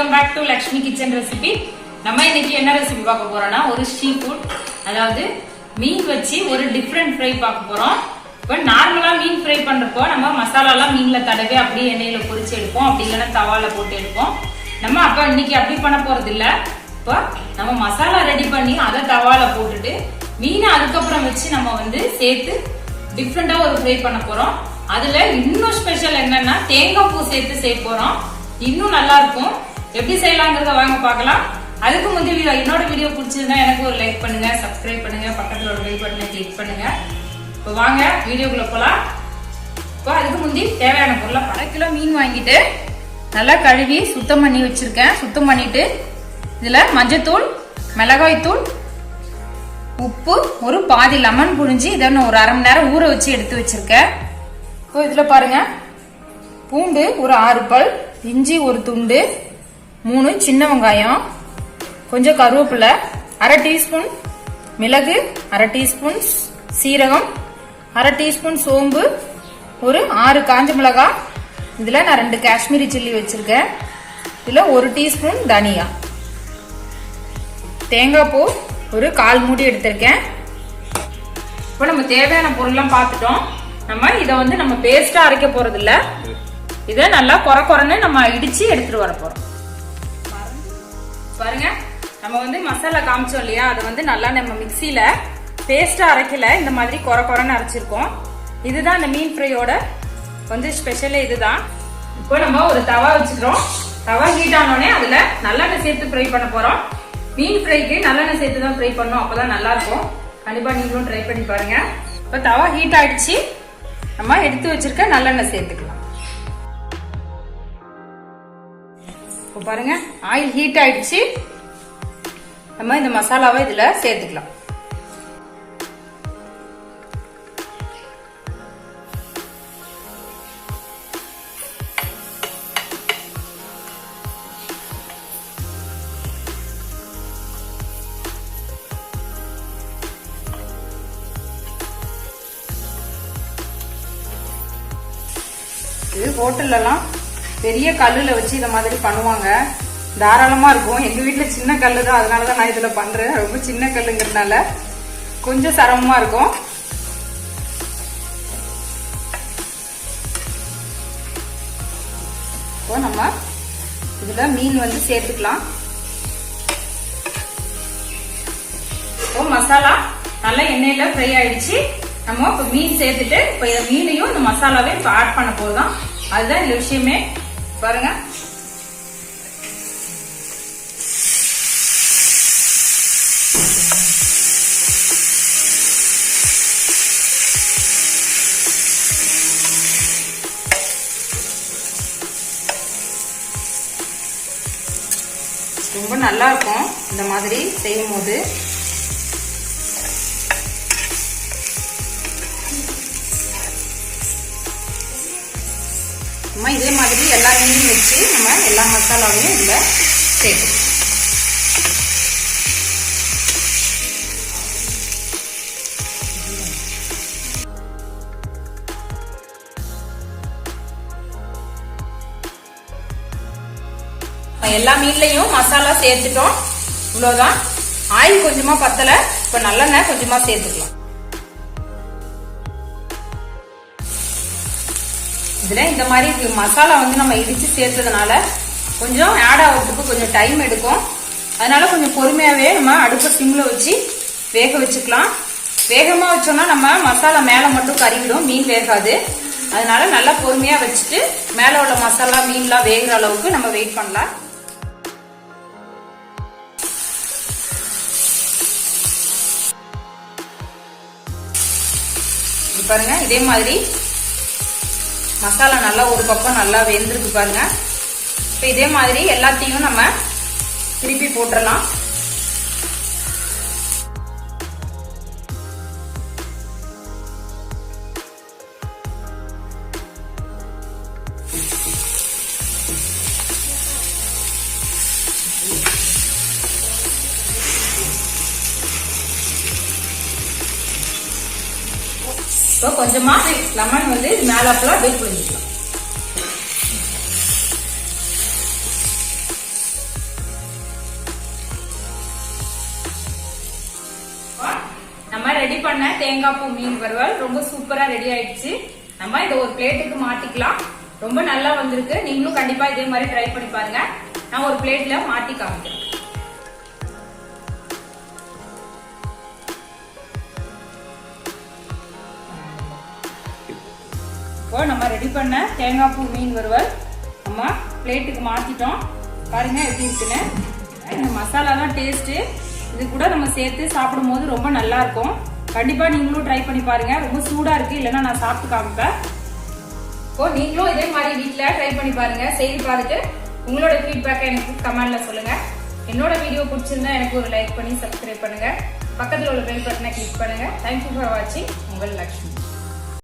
Kitchen recipe நம்ம இன்னைக்கு என்ன ரெசிபி பார்க்க போறோம்னா ஒரு ஸ்டீ ஃபுட் அதாவது மீன் வச்சு ஒரு டிஃப்ரெண்ட் ஃப்ரை பார்க்க போறோம். இப்போ நார்மலா மீன் ஃப்ரை பண்றப்போ நம்ம மசாலாலாம் மீன்ல தடவி அப்படியே எண்ணெயில பொரிச்சு எடுப்போம். அப்படி இல்லைன்னா தவால போட்டு எடுப்போம். நம்ம அப்ப இன்னைக்கு அப்படி பண்ண போறது இல்ல இப்போ நம்ம மசாலா ரெடி பண்ணி அதை தவால போட்டுட்டு மீனை அதுக்கப்புறம் வச்சு நம்ம வந்து சேர்த்து டிஃப்ரெண்டா ஒரு ஃப்ரை பண்ண போறோம். அதுல இன்னும் ஸ்பெஷல் என்னன்னா தேங்காய் பூ சேர்த்து செய்ய போறோம். இன்னும் நல்லா இருக்கும். எப்படி செய்யலாங்கிறத வாங்க பார்க்கலாம். அதுக்கு முந்தைய வீடியோ என்னோட வீடியோ பிடிச்சிருந்தா எனக்கு ஒரு லைக் பண்ணுங்க சப்ஸ்கிரைப் பண்ணுங்க பக்கத்தில் ஒரு பெல் பட்டனை கிளிக் பண்ணுங்க. இப்போ வாங்க வீடியோக்குள்ள போகலாம் இப்போ அதுக்கு முந்தி தேவையான பொருளை அரை கிலோ மீன் வாங்கிட்டு நல்லா கழுவி சுத்தம் பண்ணி வச்சிருக்கேன். சுத்தம் பண்ணிட்டு இதுல மஞ்சத்தூள் மிளகாய் தூள் உப்பு ஒரு பாதி லெமன் புழிஞ்சு இதை ஒரு அரை மணி நேரம் ஊற வச்சு எடுத்து வச்சிருக்கேன். இப்போ இதுல பாருங்க. பூண்டு ஒரு ஆறு பல் இஞ்சி ஒரு துண்டு மூணு சின்ன வெங்காயம் கொஞ்சம் கருவேப்பிலை அரை டீஸ்பூன் மிளகு அரை டீஸ்பூன் சீரகம் அரை டீஸ்பூன் சோம்பு ஒரு ஆறு காஞ்ச மிளகாய் இதில் நான் ரெண்டு காஷ்மீரி சில்லி வச்சுருக்கேன். இதில் ஒரு டீஸ்பூன் தனியா. தேங்காய் பூ ஒரு கால் மூடி எடுத்திருக்கேன். இப்போ நம்ம தேவையான பொருள்லாம் பார்த்துட்டோம். நம்ம இதை வந்து நம்ம பேஸ்ட்டாக அரைக்க போகிறதில்ல இதை நல்லா குறை குறைன்னு நம்ம இடித்து எடுத்துகிட்டு வர போகிறோம் பாருங்க. நம்ம வந்து மசாலா காமிச்சோம் இல்லையா? அதை வந்து நல்லா நம்ம மிக்சியில பேஸ்டா அரைக்கல. இந்த மாதிரி குறை குறைன்னு அரைச்சிருக்கோம். இதுதான் இந்த மீன் ஃப்ரையோட வந்து ஸ்பெஷலே இதுதான். இப்போ நம்ம ஒரு தவா வச்சுக்கிறோம். தவா ஹீட் ஆனோடனே அதுல நல்லெண்ணெய் சேர்த்து ஃப்ரை பண்ண போறோம். மீன் ஃப்ரைக்கு நல்லெண்ணெய் சேர்த்து தான் ஃப்ரை பண்ணோம். அப்பதான் நல்லா இருக்கும். கண்டிப்பா நீங்களும் ட்ரை பண்ணி பாருங்க. இப்போ தவா ஹீட் ஆயிடுச்சு. நம்ம எடுத்து வச்சிருக்க நல்லெண்ணெய் சேர்த்துக்கலாம். இப்போ பாருங்க ஆயில் ஹீட் ஆயிடுச்சு. நம்ம இந்த மசாலாவை இதுல சேர்த்துக்கலாம். இது ஹோட்டல்லலாம் பெரிய கல்லுல வச்சு இந்த மாதிரி பண்ணுவாங்க. தாராளமா இருக்கும். எங்க வீட்டுல சின்ன கல்லு தான் அதனால தான் நான் இதுல பண்றேன். ரொம்ப சின்ன கல்லுங்கிறதுனால கொஞ்சம் சிரமமா இருக்கும். இப்போ நம்ம இதுல மீன் வந்து சேர்த்துக்கலாம். இப்போ மசாலா நல்லா எண்ணெயில ஃப்ரை ஆயிடுச்சு. நம்ம இப்போ மீன் சேர்த்துட்டு இப்போ இதை மீனையும் இந்த மசாலாவே இப்போ ஆட் பண்ண போதும் அதுதான் இந்த விஷயமே. பாருங்க. ரொம்ப நல்லா இருக்கும் இந்த மாதிரி செய்யும் போது நம்ம இதே மாதிரி எல்லா மீனையும் வச்சு நம்ம எல்லா மசாலாவையும் இதில் சேர்க்கணும் எல்லா மீன்லையும் மசாலா சேர்த்துட்டோம். இவ்வளோதான் ஆயில் கொஞ்சமா பத்தல. இப்போ நல்லெண்ணெய் கொஞ்சமா சேர்த்துக்கலாம். இதில் இந்த மாதிரி மசாலா வந்து நம்ம இடித்து சேர்த்ததுனால கொஞ்சம் ஆட் ஆகிறதுக்கு கொஞ்சம் டைம் எடுக்கும். அதனால கொஞ்சம் பொறுமையாகவே நம்ம அடுப்பை சிம்மில் வச்சு வேக வச்சுக்கலாம். வேகமாக வச்சோம்னா நம்ம மசாலா மேலே மட்டும் கறிவிடும் மீன் வேகாது. அதனால நல்லா பொறுமையாக வச்சுட்டு மேலே உள்ள மசாலா மீன்லாம் வேகிற அளவுக்கு நம்ம வெயிட் பண்ணலாம். பாருங்க இதே மாதிரி மசாலா நல்லா ஒரு பக்கம் நல்லா வெந்திருக்கு பாருங்க. இப்போ இதே மாதிரி எல்லாத்தையும் நம்ம திருப்பி போட்டுடலாம் இப்போ கொஞ்சமா லெமன் வந்து மேலாப்புல அப்படியே பண்ணிக்கலாம் நம்ம ரெடி பண்ண தேங்காய் பூ மீன் வறுவல் ரொம்ப சூப்பரா ரெடி ஆயிடுச்சு. நம்ம இதை ஒரு பிளேட்டுக்கு மாட்டிக்கலாம் ரொம்ப நல்லா வந்திருக்கு. நீங்களும் கண்டிப்பா இதே மாதிரி ட்ரை பண்ணி பாருங்க. நான் ஒரு பிளேட்ல மாட்டி காமிக்கிறேன். ரெடி பண்ண தேங்காய் பூ மீன் வறுவல். நம்ம பிளேட்டுக்கு மாற்றிட்டோம் பாருங்க எப்படி இருக்குன்னு. இந்த மசாலா தான் டேஸ்ட்டு இது கூட நம்ம சேர்த்து சாப்பிடும்போது ரொம்ப நல்லாயிருக்கும் கண்டிப்பாக நீங்களும் ட்ரை பண்ணி பாருங்கள் ரொம்ப சூடாக இருக்குது இல்லைன்னா நான் சாப்பிட்டு காமிப்பேன். இப்போ நீங்களும் இதே மாதிரி வீட்டில் ட்ரை பண்ணி பாருங்கள் செய்து பார்த்துட்டு உங்களோட ஃபீட்பேக்கை எனக்கு கமெண்டில் சொல்லுங்கள் என்னோட வீடியோ பிடிச்சிருந்தா எனக்கு ஒரு லைக் பண்ணி சப்ஸ்கிரைப் பண்ணுங்கள் பக்கத்தில் உள்ள பெல் பட்டனை கிளிக் பண்ணுங்கள் தேங்க்யூ ஃபார் வாட்சிங் உங்கள் லக்ஷ்மி.